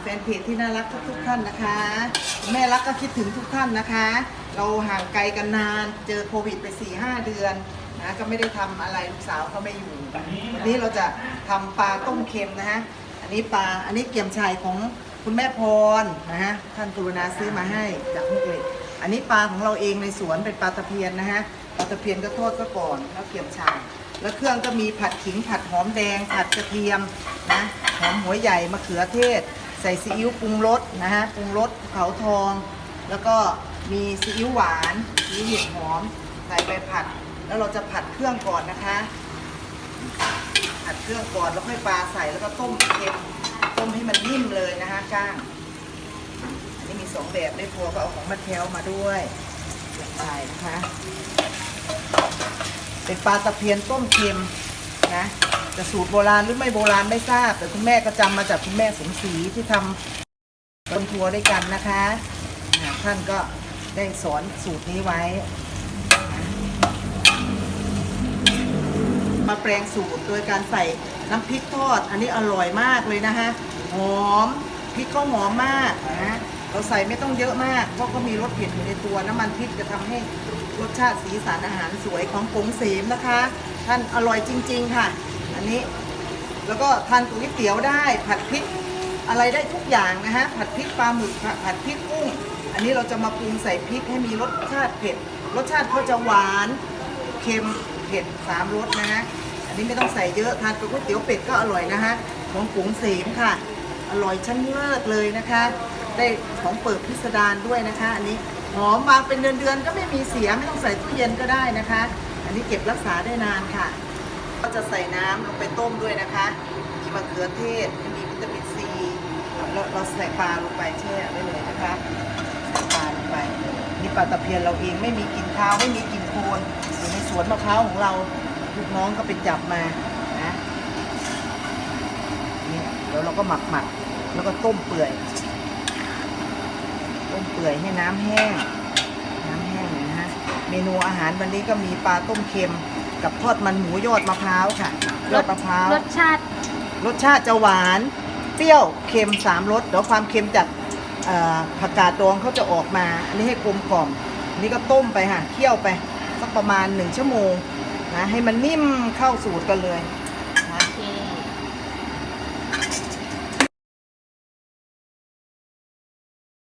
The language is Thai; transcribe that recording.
แฟนเพจที่น่ารักทุกๆท่านนะคะ แม่รักก็คิดถึงทุกท่านนะคะ เราห่างไกลกันนานเจอโควิดไป4ี่ห้าเดือนนะก็ไม่ได้ทำอะไรลูกสาวเขาไม่อยู่ วันนี้เราจะทำปลาต้มเค็มนะฮะอันนี้ปลาอันนี้เกี่ยมชายของคุณแม่พรนะฮะท่านกรุณาซื้อมาให้จากมุกเหล็กอันนี้ปลาของเราเองในสวนเป็นปลาตะเพียนนะฮะปลาตะเพียนก็ทอดซะก่อนแล้วเกี่ยมชายแล้วเครื่องก็มีผัดขิงผัดหอมแดงผัดกระเทียมนะหอมหัวใหญ่มะเขือเทศ ส่ซีอิ๊วปรุงรสนะฮะปรุงรสเขาทอง แล้วก็มีซีอิ๊วหวานซีอิ๊วเห็ดหอมใส่ไปผัด แล้วเราจะผัดเครื่องก่อนนะคะ ผัดเครื่องก่อนแล้วค่อยปลาใส่แล้วก็ต้มเค็มต้มให้มันนิ่มเลยนะคะก้าง อันนี้มีสองแบบไม่พอก็เอาของมะเทวมาด้วยใส่นะคะ เป็นปลาตะเพียนต้มเค็มนะ จะสูตรโบราณหรือไม่โบราณไม่ทราบ แต่คุณแม่ก็จำมาจากคุณแม่สมศรีที่ทำบนทัวร์ด้วยกันนะคะท่านก็ได้สอนสูตรนี้ไว้ มาแปลงสูตรโดยการใส่น้ำพริกทอด อันนี้อร่อยมากเลยนะคะหอมพริกก็หอมมากนะเราใส่ไม่ต้องเยอะมากเพราะก็มีรสเผ็ดอยู่ในตัวน้ำมันพริกจะทำให้รสชาติสีสันอาหารสวยของกงเสมนะคะ ท่านอร่อยจริง ๆ ค่ะ อันนี้ แล้วก็ทานก๋วยเตี๋ยวได้ ผัดพริกอะไรได้ทุกอย่างนะฮะ ผัดพริกปลาหมึกผัดพริกกุ้ง อันนี้เราจะมาปรุงใส่พริกให้มีรสชาติเผ็ด รสชาติเขาจะหวาน เค็ม เผ็ดสามรสนะฮะ อันนี้ไม่ต้องใส่เยอะ ทานกับก๋วยเตี๋ยวเป็ดก็อร่อยนะฮะ ของกุ๋งเสมค่ะ อร่อยชั้นเลิศเลยนะคะ ได้ของเปิดพิสดารด้วยนะคะ อันนี้หอมวางเป็นเดือนๆก็ไม่มีเสียไม่ต้องใส่ตู้เย็นก็ได้นะคะ อันนี้เก็บรักษาได้นานค่ะ ก็จะใส่น้ำลงไปต้มด้วยนะคะ มีมะเขือเทศ มีวิตามินซีแล้วเราใส่ปลาลงไปแช่ไว้เลยนะคะใส่ปลาลงไปนี่ปลาตะเพียนเราเองไม่มีกลิ่นคาวไม่มีกลิ่นโคลนอยู่ในสวนมะพร้าวของเราลูกน้องก็ไปจับมานะนี่เดี๋ยวเราก็หมักหมักแล้วก็ต้มเปื่อย ต้มเปื่อยให้น้ำแห้ง น้ำแห้งนะฮะเมนูอาหารวันนี้ก็มีปลาต้มเค็ม กับทอดมันหมูยอดมะพร้าวค่ะยอดมะพร้าว รสชาติ รสชาติจะหวาน เปรี้ยวเค็มสามรสเดี๋ยวความเค็มจากเอ่อผักกาดดองเขาจะออกมา อันนี้ให้กลมกล่อมอันนี้ก็ต้มไปค่ะเคี่ยวไปสักประมาณหนึ่งชั่วโมงนะให้มันนิ่มเข้าสูตรกันเลย